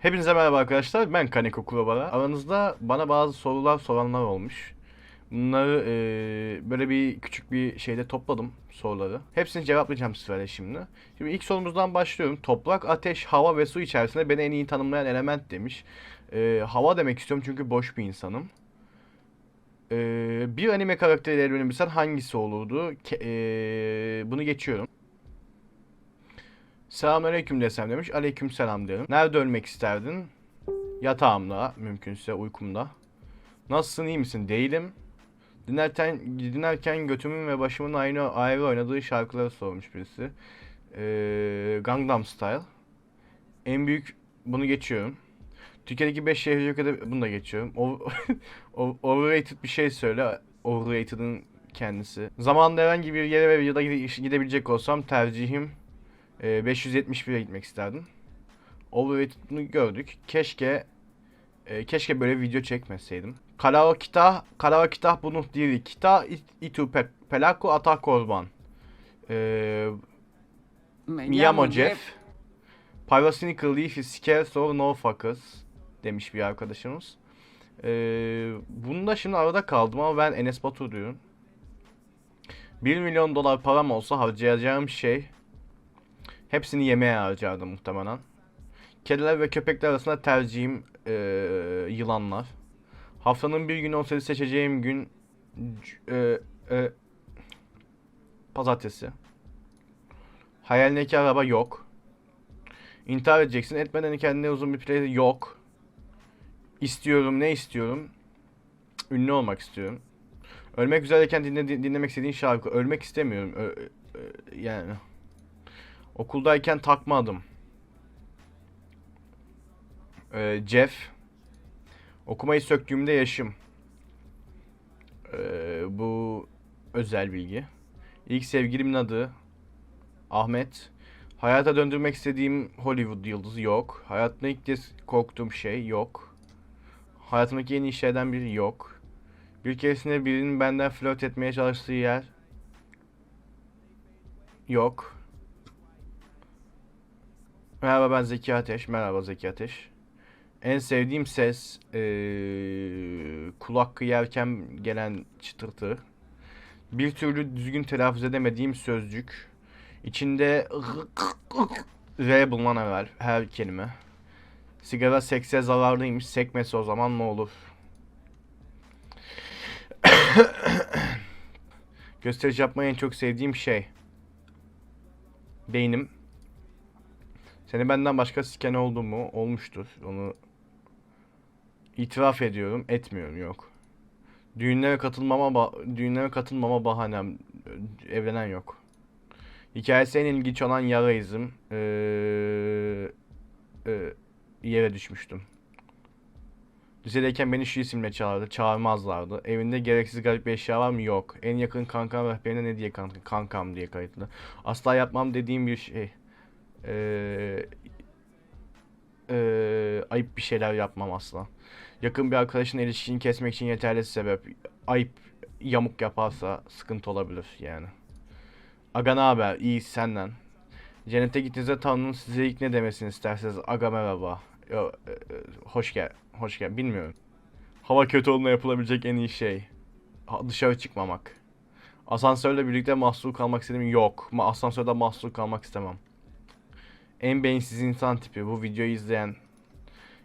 Hepinize merhaba arkadaşlar. Ben Kaneko Kurobara. Aranızda bana bazı sorular soranlar olmuş. Bunları eee, böyle bir küçük bir şeyde topladım soruları. Hepsini cevaplayacağım sizlere şimdi. Şimdi ilk sorumuzdan başlıyorum. Toprak, ateş, hava ve su içerisinde beni en iyi tanımlayan element demiş. Eee, hava demek istiyorum çünkü boş bir insanım. Eee, bir anime karakteriyle evlenebilsen hangisi olurdu? Ke- eee, bunu geçiyorum. Selamünaleyküm desem demiş. Aleyküm selam derim. Nerede ölmek isterdin? Yatağımda, mümkünse uykumda. Nasılsın, iyi misin? Değilim. Dinlerken, dinlerken götümün ve başımın aynı ayrı oynadığı şarkıları sormuş birisi. Ee, Gangnam Style. En büyük, bunu geçiyorum. Türkiye'deki 5 şehir ülkede bunu da geçiyorum. O, o- overrated bir şey söyle. Overrated'ın kendisi. Zamanında herhangi bir yere ya da gide- gidebilecek olsam tercihim e, 571'e gitmek isterdim. Overrated'ını gördük. Keşke e, keşke böyle video çekmeseydim. Karaokita, Karaokita bunu değil. Kita itu pe, pelako atak korban. E, Miyamo Jeff. Pyrocynical Leaf is scarce or no fuckers demiş bir arkadaşımız. E, bunda şimdi arada kaldım ama ben Enes Batur diyorum. 1 milyon dolar param olsa harcayacağım şey Hepsini yemeğe harcardım muhtemelen. Kediler ve köpekler arasında tercihim eee, yılanlar. Haftanın bir günü olsaydı seçeceğim gün eee, eee, pazartesi. Hayalindeki araba yok. İntihar edeceksin. Etmeden kendine uzun bir play yok. İstiyorum. Ne istiyorum? Ünlü olmak istiyorum. Ölmek üzereyken dinle, dinlemek istediğin şarkı. Ölmek istemiyorum. Ö- ö- yani. Okuldayken takma adım. Ee, Jeff. Okumayı söktüğümde yaşım. Ee, bu özel bilgi. İlk sevgilimin adı Ahmet. Hayata döndürmek istediğim Hollywood yıldızı yok. Hayatımda ilk kez korktuğum şey yok. Hayatımdaki en iyi şeylerden biri yok. Bir keresinde birinin benden flört etmeye çalıştığı yer yok. Merhaba ben Zeki Ateş. Merhaba Zeki Ateş. En sevdiğim ses eee kulak kıyarken gelen çıtırtı. Bir türlü düzgün telaffuz edemediğim sözcük. İçinde R bulunan evvel her kelime. Sigara sekse zararlıymış. Sekmesi o zaman ne olur? Gösteriş yapmayı en çok sevdiğim şey. Beynim. Seni benden başka siken oldu mu? Olmuştur. Onu itiraf ediyorum. Etmiyorum. Yok. Düğünlere katılmama düğünlere katılmama bahanem. Ö- Evlenen yok. Hikayesi en ilginç olan yara izim. Ee, e, yere düşmüştüm. Lisedeyken beni şu isimle çağırdı. Çağırmazlardı. Evinde gereksiz garip bir eşya var mı? Yok. En yakın kankam rehberine ne diye kankam? Kankam diye kayıtlı. Asla yapmam dediğim bir şey. Ee, ee, ayıp bir şeyler yapmam asla. Yakın bir arkadaşın ilişkini kesmek için yeterli sebep. Ayıp yamuk yaparsa sıkıntı olabilir yani. Aga ne haber? İyi senden. Cennete gittiğinizde Tanrı'nın size ilk ne demesini isterseniz aga merhaba. Yo, e, e, hoş gel. Hoş gel. Bilmiyorum. Hava kötü olduğunda yapılabilecek en iyi şey. Dışarı çıkmamak. Asansörle birlikte mahsur kalmak istediğim yok. Ma asansörde mahsur kalmak istemem. En beyinsiz insan tipi. Bu videoyu izleyen.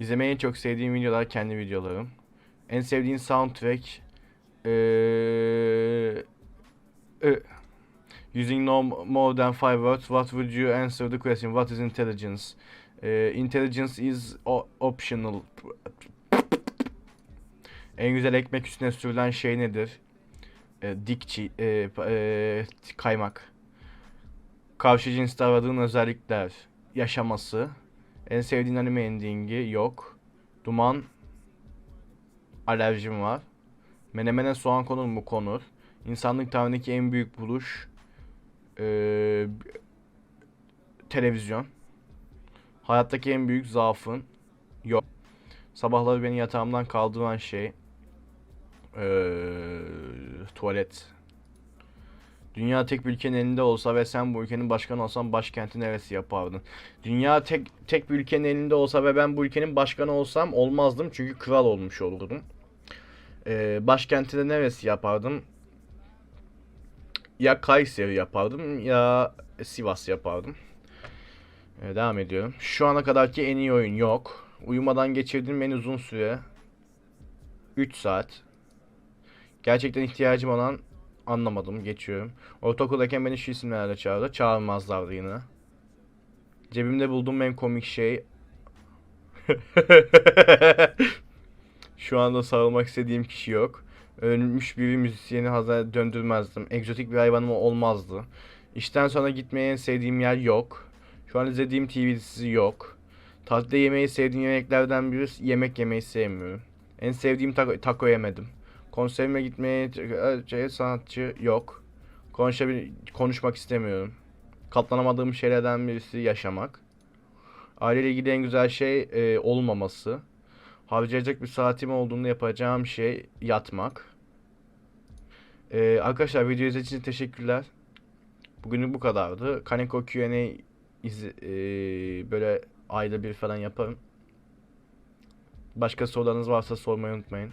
İzlemeyi en çok sevdiğim videolar kendi videolarım. En sevdiğin soundtrack. Eee... e, using no more than five words, what would you answer the question? What is intelligence? Eee, intelligence is optional. En güzel ekmek üstüne sürülen şey nedir? Eee dikçi, pa- eee, kaymak. Karşı cinste aradığın özellikler. Yaşaması. En sevdiğin anime endingi yok. Duman. Alerjim var. Menemene soğan konur mu? Konur. İnsanlık tarihindeki en büyük buluş. Ee, televizyon. Hayattaki en büyük zaafın. Yok. Sabahları beni yatağımdan kaldıran şey. Ee, tuvalet. Dünya tek bir ülkenin elinde olsa ve sen bu ülkenin başkanı olsan başkenti neresi yapardın? Dünya tek tek bir ülkenin elinde olsa ve ben bu ülkenin başkanı olsam olmazdım çünkü kral olmuş olurdum. Ee, başkenti de neresi yapardım? Ya Kayseri yapardım ya Sivas yapardım. Ee, devam ediyorum. Şu ana kadarki en iyi oyun yok. Uyumadan geçirdiğim en uzun süre 3 saat. Gerçekten ihtiyacım olan anlamadım. Geçiyorum. Ortaokuldayken beni şu isimlerle çağırdı. Çağırmazlardı yine. Cebimde bulduğum en komik şey Şu anda sarılmak istediğim kişi yok. Ölmüş bir müzisyeni hazır döndürmezdim. Egzotik bir hayvanım olmazdı. İşten sonra gitmeyi en sevdiğim yer yok. Şu an izlediğim TV dizisi yok. Tatilde yemeği sevdiğim yemeklerden biri yemek yemeyi sevmiyorum. En sevdiğim taco, taco yemedim. Konserime gitmeye şey, sanatçı yok. Konuşabil konuşmak istemiyorum. Katlanamadığım şeylerden birisi yaşamak. Aileyle ilgili en güzel şey e, olmaması. Harcayacak bir saatim olduğunda yapacağım şey yatmak. E, arkadaşlar video izlediğiniz için teşekkürler. Bugünlük bu kadardı. Kaneko Q&A iz, e, böyle ayda bir falan yaparım. Başka sorularınız varsa sormayı unutmayın.